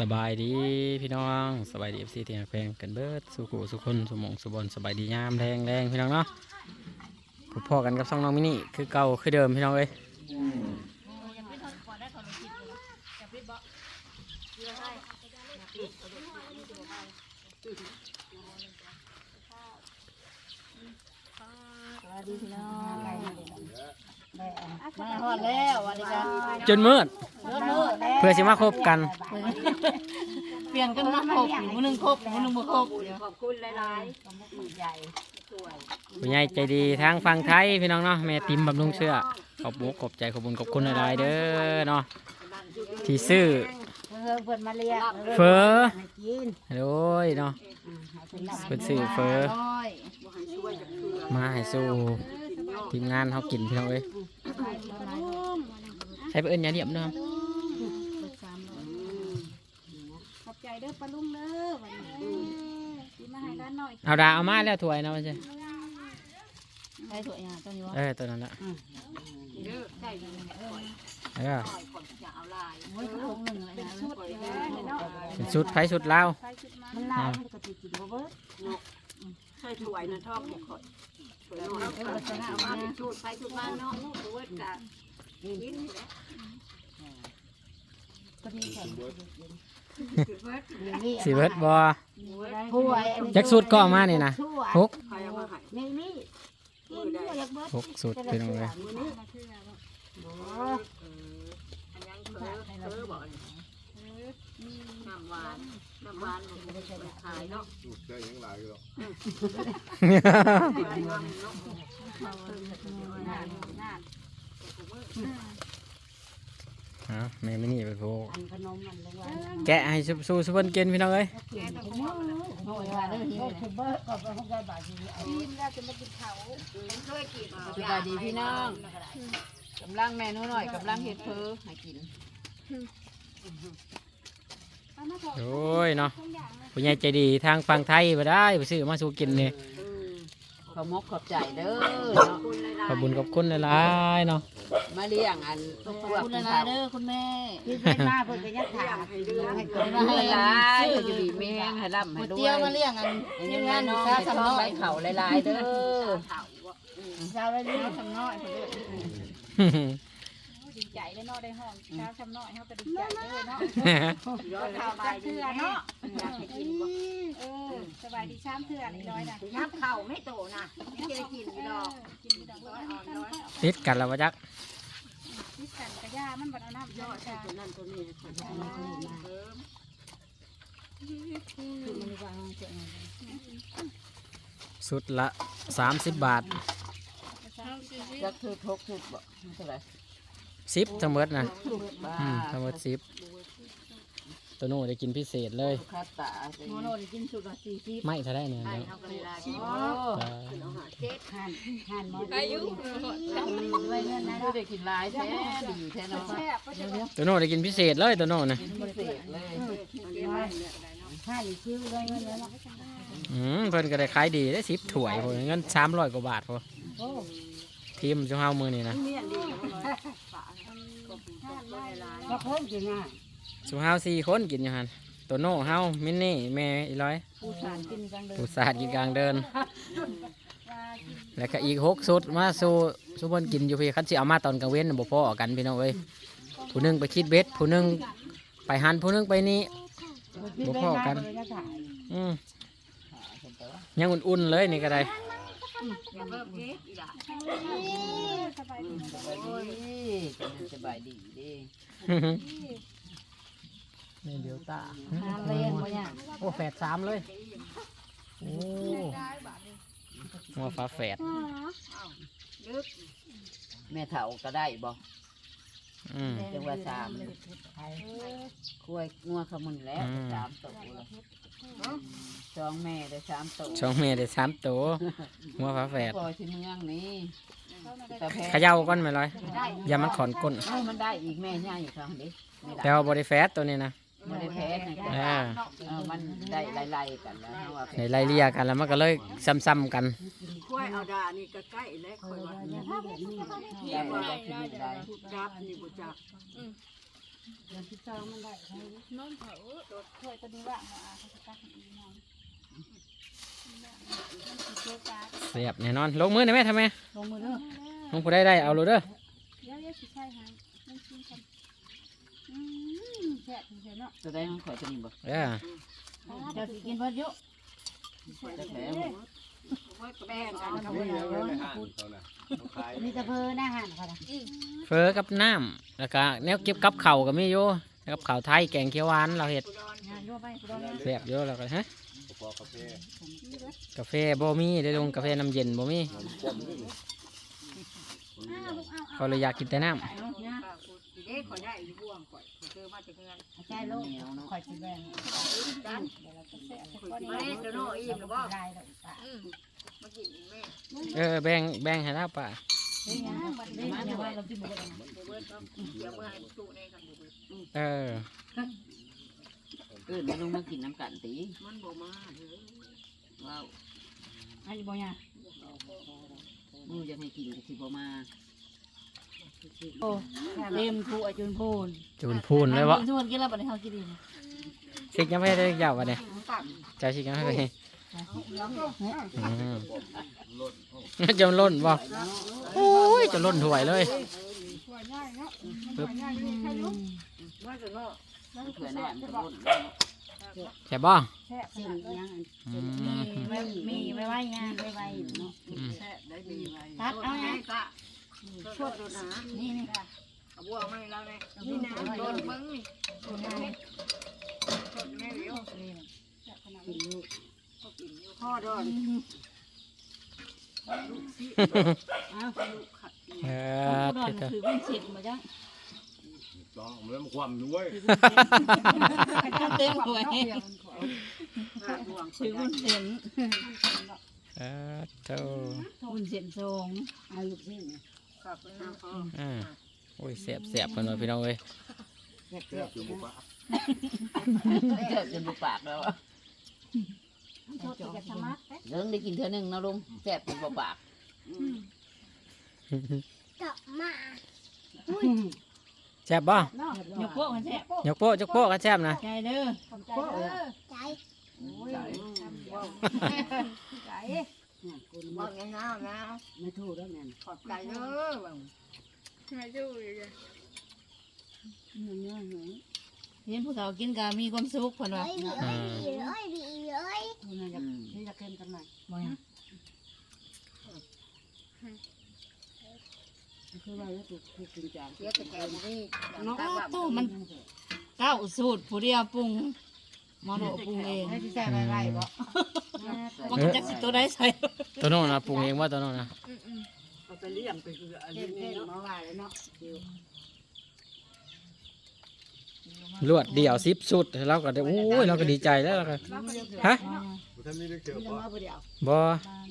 สบายดีพี่น้องสบายดีเอฟซีที่ฮักแพงกันเบิดสุขุสุคนสุหมองสุบอลสบายดียามแรงแรงพี่น้องเนาะพบพ่อกันกับสองน้องมินิคือเก่าคือเดิมพี่น้องเอ้ยมาฮอดแล้ววันนี้กันจนมืด เลิศเลิศแล้วเพื่อสิมาคบกัน เปลี่ยนกันมาครบมือหนึ่งครบมือหนึ่งบ่ครบขอบคุณหลายๆใหญ่สวยผู้ใหญ่ใจดีทางฝั่งไทยพี่น้องเนาะแม่ติมบำรุงเชื่อขอบบุกขอบใจขอบบุญขอบคุณหลายๆเด้อเนาะที่ซื้อเพิ่นเพิ่นมาเรียกเฟอให้กินโอ้ยเนาะเป็นซื้อเฟอน้อยมาให้สู้ทีมงานเขากินพี่น้องเอ้ยใช้ไปเอิ้นยาเดียมเนาะ ขอบใจเด้อปลาลุงเด้อวันนี้กินมาให้กันหน่อยเอาดาเอามาแล้วถ้วยนะไม่ใช่ใครสวยอะตัวนี้วะเออตัวนั้นแหละเออโอ้ยถุงหนึ่งเลยนะชุดเลยเนาะเป็นชุดไฟชุดลาวใส่ชุดมามันลายมันก็สิกินบ่เบิดใส่ถ้วยนะทอกบ่ค่อยถ้วยน้อยเออจะเอามาเป็นชุดไปชุดมาเนาะบ่เบิดกะกิน ตัวนี้แข็งนี่สีเบิร์ดบอถ้วยอันนี้จักชุดก็เอามานี่นะถ้วยหกใครเอามาให้นี่นี่กินบ่อยากเบิดหกชุดพี่น้องเลยมื้อนี้บ่น้ำหวานน้ำหวานบ่ได้ใส่ขายเนาะได้ยังหลายอยู่หรอกเอาแม่ไม่นี่ไปโพกอันขนมมันเลยว่าแกะให้สู้สู้สุพรรณกินพี่น้องเอ้ยโอ้ยว่าเด้อเฮียคือเบิดก็บ่ฮู้ได้บาดนี้เอากินแล้วจะมากินเขาเคยกินสบายดีพี่น้องกำลังแม่หนูหน่อยกำลังเฮ็ดเพอให้กินเอามาถอดโอ้ยเนาะทุกอย่างเลยผู้ใหญ่ใจดีทางฝั่งไทยมาได้ไปซื้อมาสู้กินนี่ ขอมกขอบใจเด้อเนาะขอบคุณขอบคุณหลายๆเนาะมาเลี้ยงอันพวกคุณหลายๆเด้อคุณแม่ที่เป็นมาเพิ่นก็ยังถามให้เรื่อให้ให้มาให้หลายอยู่ดีแม่งให้ร่ำให้ด้วยเตี้ยมาเลี้ยงอันยังงานอยู่ซาทำน้อยเขาหลายๆเด้อเช้าแล้วนี่ทำน้อยเพิ่น ดีใจได้เนาะได้ห้องเช้าทำน้อยเฮาก็ดีใจเด้อเนาะย้อนเข้าไปจักเทื่อเนาะเออสบายดีชามเทื่อนี่ร้อยนะยับเข่าไม่โตนะยังจะกินดอกกินดอกร้อยอ่อนร้อยติดกันแล้ววะจักนี่กันกระยามันบ่เอาน้ำยอดจ้าตัวนั้นตัวนี้คนเอามาคนนี้มาสุดละ30บาทจะคือทกคือบ่เท่าไหร่ สิบทั้งหมดนะบ้าอืมทั้งหมดสิบตัวโน้ได้กินพิเศษเลยคาตาโมโนได้กินสุดละสี่สิบไม่เท่าได้เนี่ยเดี๋ยวเอากันเลยโอ้จ้าหันหันมออายุด้วยเงินนะดูได้กินหลายแท้ดีแท้เนาะแซ่บก็จะตัวโน้ได้กินพิเศษเลยตัวโน้นะกินพิเศษเลยหันคิ้วด้วยเงินแล้วอืมเพิ่นก็ได้ขายดีได้สิบถ้วยพอเงินสามร้อยกว่าบาทพอทีมจุงเฮามือนี่นะ ก็เพิ่มกินง่ายจุงเฮาสี่คนกินอยู่หันตัวโน้เฮามินนี่แม่อีร้อยผู้สานกินจังเลยปูสาดกินกลางเดิน แล้วก็อีกหกสุดมาสู่สู่บนกินอยู่พี่คันสิเอามาตอนกลางเว้นน่ะบ่พอกันพี่น้องเอ้ยผู้หนึงไปคิดเบ็ดผู้หนึงไปหันผู้หนึงไปนี่ บ่พอกัน อืมยังอุ่นๆเลยนี่ก็ได้สบายดีโอ้ย สบายดีเด้นี่เดี๋ยวตาทานเลี้ยงบ่เนี่ยโอ้แฝดสามเลยโอ้หัวฟ้าแฝดแม่เฒ่าก็ได้บ่อืมจังว่าสามกล้วยงัวขมุนแล้วอืมสามตัวแล้วสองแม่ได้สามตัวสองเมตรได้สามตัวหัวฟ้าแฝดพอที่เมืองนี้แต่แพ้ เขย่าก้อนไหมร้อยอย่ามันขอนก้นเอ้ามันได้อีกแม่ย่าอยู่ทางนี้ไม่ได้แต่ว่าบริแฟตตัวนี้นะไม่ได้แพ้ในกันอ่าเออมันได้ไล่ๆกันแล้วเนาะว่าในไล่เลี่ยกันแล้วมันก็เลยซ้ำๆกัน ค่อยเอาดานี่ก็ใกล้แล้วค่อยว่าได้ได้ได้ได้จับนี่บ่จับเดือนที่สองมันได้ให้น้องเขาเคยตัวนี้ว่างมาเขาจะตักอีน้องมันสิ เจ๊จ้าเสียบแน่นอน ลงมือหน่อยแม่ทำไมลงมือเด้อลงผู้ได้ได้เอาโลเด้อเดี๋ยวเดี๋ยวสิใช่ฮะมันกินกันอืมแซ่บจริงๆเนาะจะได้ของข่อยตัวนี้บ่เออเดี๋ยวสิกินเพิ่นเยอะได้แผลแบ่งกันเขาไม่เอาเลยห่านเขาน่ะเขาขายมีแต่เพิ่นอาหารเขาน่ะเฟอกับน้ำแล้วก็แนวเก็บกับเข่าวก็มีอยู่กับเข่าวไทยแกงเขียวหวานเราเห็ดงานยั่วไปกูโดนเสียบอยู่แล้วก็ฮะ พอกาแฟกาแฟบ่มีได้ลงกาแฟน้ำเย็นบ่มีมันก้มด้วยนี่อ้าวลูกเอาเขาเลยอยากกินแต่น้เนี่ยเด็กขอได้อีบ่วงข่อยเจอมาจากเงินใจลูกข่อยสิแบ่งกันแซ่บข่อยมาเล่นเดี๋ยวน้ออิ่มหรือบ่ได้ดอกป่าอืมมากินแม่ำเออแบ่งแบ่งให้แล้วป่ะเฮ้ยยังบัดนี้มาเนี่ยว่าเราสิบ่ได้เดี๋ยว เบิดก็เดี๋ยวเมื่อให้ตู้ในกันเดี๋ยวเบิดเออเอิ้นมาลงมากินน้ำกันติมันบ่มาเด้อว้าวอันนี้บ่เนี่ยมูอยากให้กินก็สิบ่มาโอ้เต็มผู้อาจุนพูนจูนพูนเลยวะชวนกินแล้วบัดนี้เฮากินดีชิกยังไม่ได้ยาววะเนี่ยตักเจ้าชิกยังไม่ได้อืมจะล่นบ่โอ้ยจะล่นถวยเลยปึ๊บ มาจากน้อเผื่อหน้ามันจะล้นแช่บ่เส้นยังอืมมีมีไว้ไว้งานไว้ไว้เนาะ อืมแท้ได้ดีไว้ตัดเอาไง ตะชดดูนะนี่นี่เอาบ่วงมาให้เราเนี่ยนี่นะโดนมึงนี่ชดแม่เดี๋ยวกินลูกพ่อโดนเอาลูกขัดเออผู้ดอนเถิดถือเป็นเสร็จมาจ้ะ ต้องเอามันความด้วยเต็มหวยห้าบ่อเป็นเส้นเออเจ้าบุญเส้นทรงอาลูกเส้นขับนะพ่ออ่าโอ้ยเสียบเสียบกันเลยพี่น้องเอ้ยเกแซ่บอยู่บ่ปะเจ็บจนบุปผาแล้วเรื่องได้กินเท่านึงนะลุงแซ่บจนบุปผาก แซ่บบ่เนาะยกพวกมันแซ่บยกโป๊ะยกโป๊ะกันแซ่บนะใจเด้อใจเด้อใจใจบ่วงยังน้านะไม่ถูกแล้วแม่นขอบใจเด้อบ่งมาดูอยู่เลยเห็นผู้สาวกินก็มีความสุขเพิ่นว่าอ่าผู้นั้นจะที่จะเค็มกันหน่อยบ่ยัง คือว่าแล้วถูกถูกกินจานเสียแต่แก่บ่มีเนาะตู้มันเก้าสูตรผู้เดียวปรุงมาโนปรุงเองให้ที่ใส่ไว้ๆบ่มันก็จักสิตัวใดใส่ตัวโน้นนะปรุงเองว่าตัวโน้นนะเอาไปเลี้ยงไปคืออันเล่นี้นเล่นเนาะมาว่าเลยเนาะลวดเดี่ยวซิปสุดเราก็ได้โอ้ยเราก็ดีใจแล้วเราก็ฮะบ่ทันนี้ได้เกี่ยวยังบ่มาผู้เดียวบ่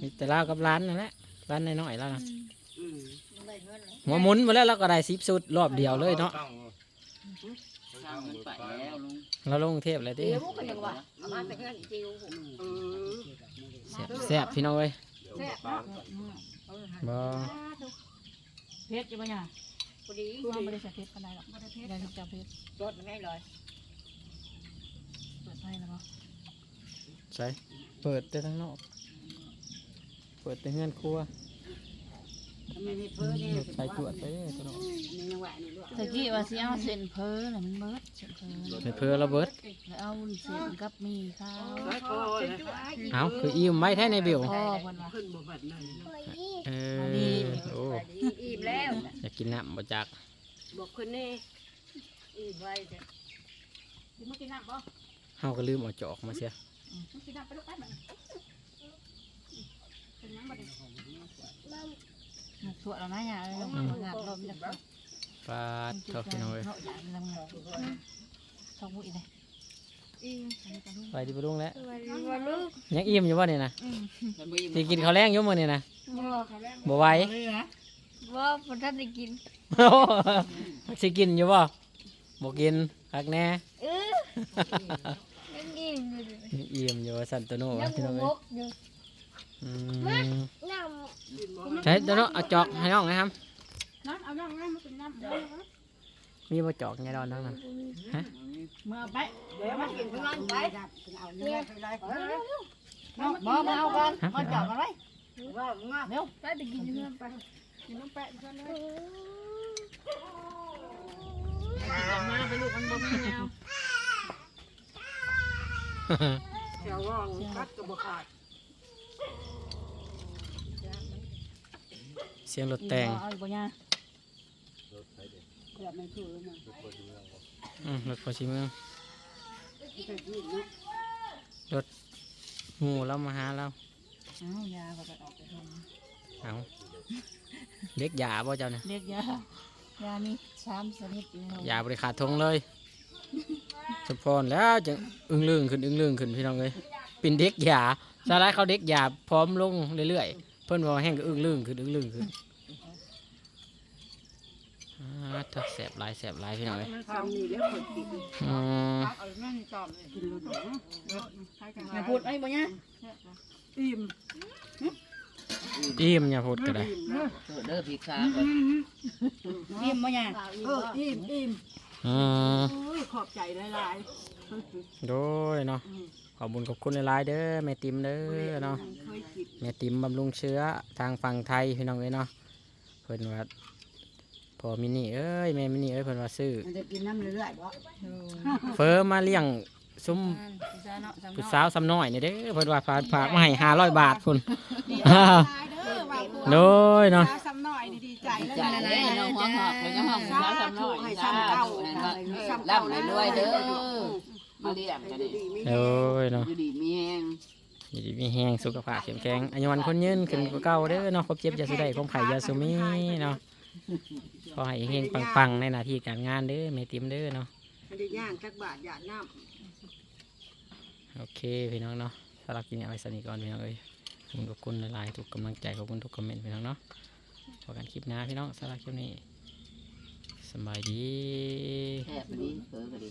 มีแต่เรากับร้านนั่นแหละร้านน้อยๆแล้วนะอืม หัวหมุนมาแล้วเราก็ได้ซิปสุดรอบเดียวเลยเนาะตั้งสร้างมันไปแล้วลุงเราลงกรุงเทพเลยดิเดี๋ยวก็ยังว่าเอามาแต่เงินจิวเออแซ่บแซ่บพี่น้องเอ้ยเดี๋ยวปลาบ่เพชรจะบ่ยังพอดีตัวไม่ได้ใส่เพชรปานใดหรอกไม่ได้เพชรได้จับเพชรรถไม่เลยเปิดให้แล้วเนาะใช่เปิดแต่ทั้งนอก เปิดแต่เงื่อนครัว ใส่ตรวจไปเด้ตัวน้องตะกี้ว่าสิเอาเส้นเพิ่นน่ะมันเบิดเส้นเพิ่นใส่เพื่อระเบิด แล้วเอาเส้นกับมีข้าวเอาคืออิ่มไว้แท้ในบิวพ่อเพิ่นว่าขึ้นบ่บัดนั่นเออโอ้อิ่มแล้วอยากกินน้ำบ่จักบอกขึ้นนี่อิ่มไว้จ้ะดิมากินน้ำบ่เฮาก็ลืมเอาจอกมาเสียกินน้ำไปลูกไปมันเป็นยังบ่ได้ สวดแล้วนะอย่าเลยงานรอบนี้ปลาเท่าพี่น้องเอ้ยเนาะอย่าทำงานท้องมุ้ยเลยไปดิบ่ลุงแล้วว่าลูกยังอิ่มอยู่บ่นี่นะมันบ่อิ่มสิกินข้าวแรงอยู่มื้อนี่นะบ่บ่ไหวเลยนะว่าบ่ทันได้กินสิกินอยู่บ่บ่กินคักแน่เออยังกินอยู่อิ่มอยู่ว่าซั่นตัวโน้ยังพี่น้องงเอ้ยกอยู่อืม ใช่ตัวโน้เอาจอกให้น้องนะครับ น้ำเอาน้ำน้ำมากินน้ำเดี๋ยวมีบ่จอกไงดอนทั้งนั้นเมื่อไปเดี๋ยวมากินเพื่อนไปเอาเนื้อไปเลยบ่มาเอากันมาจับมันไว้ว่างาเร็วไปไปกินเนื้อไปกินน้ำแปะกันเลยมาไปลูกมันบ่มีแนวแถวว่างกัดกระบอกขาด เสียงรถแตงเอาอีกบ่ย่ารถไถเด็กเดี๋ยวมันคือมันรถคนเมืองบ่อืมรถพอชิเมืองรถหมูเรามาหาเราเอายาก็ไปออกไปทำเอาเด็กยาบ่เจ้าเนี่ยเด็กยายามีสามชนิดอยู่ในยาบริขาดทงเลยสปอนแล้วจะอึ้งลึงขึ้นอึ้งลึงขึ้นพี่น้องเลยเป็นเด็กยาสาระเขาเด็กยาพร้อมลงเรื่อยๆ เพิ่นบอกว่าแห้งก็อึ้งลึงขึ้นอึ้งลึงขึ้นอ่าถ้าแสบหลายแสบหลายพี่น้องเลยมันทำนี่แล้วคนกินอืมเอาแม่นี่ตอบเลยกินรถหนูอย่าพูดไอ้บ่ย่าอิ่มอิ่มอย่าพูดก็ได้อิ่มแล้วเด้อพี่ขาก่อนอิ่มบ่ย่าเอออิ่มอิ่มอืมโอ้ยขอบใจหลายๆโดยเนาะ ขอบคุญขอบคุณหลายๆเด้อแม่ติมเด้อเนาะๆเคยกินแม่ติมบำรุงเชื้อทางฝั่งไทยพี่น้องเอ้ยเนาะเพิ่นว่าพอมินี่เอ้ยแม่มินี่เอ้ยเพิ่นว่าซื้อมันจะกินน้ำเรื่อยๆบ่เฟอมาเลี้ยงซุ้มผู้สาวซ้ำน้อยนี่เด้อเพิ่นว่าฝากฝากมาให้ห้าร้อยบาทพุ่นอ้าวตายเด้อว่าพวกโดยเนาะสาวซ้ำหน่อยนี่ดีใจแล้วใจเลยน้องหัวหอกเลยน้องหัวซ้ำน้อยให้ซ้ำซ้ำเก่าเก่าร่ำเลยรวยเด้อ มาเลี้ยงกันดีดิมีโดยเนาะอยู่ดีมีแห้งอยู่ดีมีแห้งสุขภาพเข้มแข็งอายุวันคนยืนขึ้นกว่าเก่าเด้อเนาะครบเจ็บอยาสุได้คมไข่อยาสุมีเนาะขอให้เฮงๆปังๆในหน้าที่การงานเด้อแม่ติมเด้อเนาะมันได้ย่างจักบาทหยาดน้โอเคพี่น้องเนาะสำหรับกินเอาไว้สนิทก่อนพี่น้องเอ้ยขอบคุณขอบคุณหลายๆทุกกำลังใจขอบคุณทุกคอมเมนต์พี่น้องเนาะพบกันคลิปหน้าพี่น้องสำหรับคลิปนี้สำบายดีแค่นี้เผลอกันดิ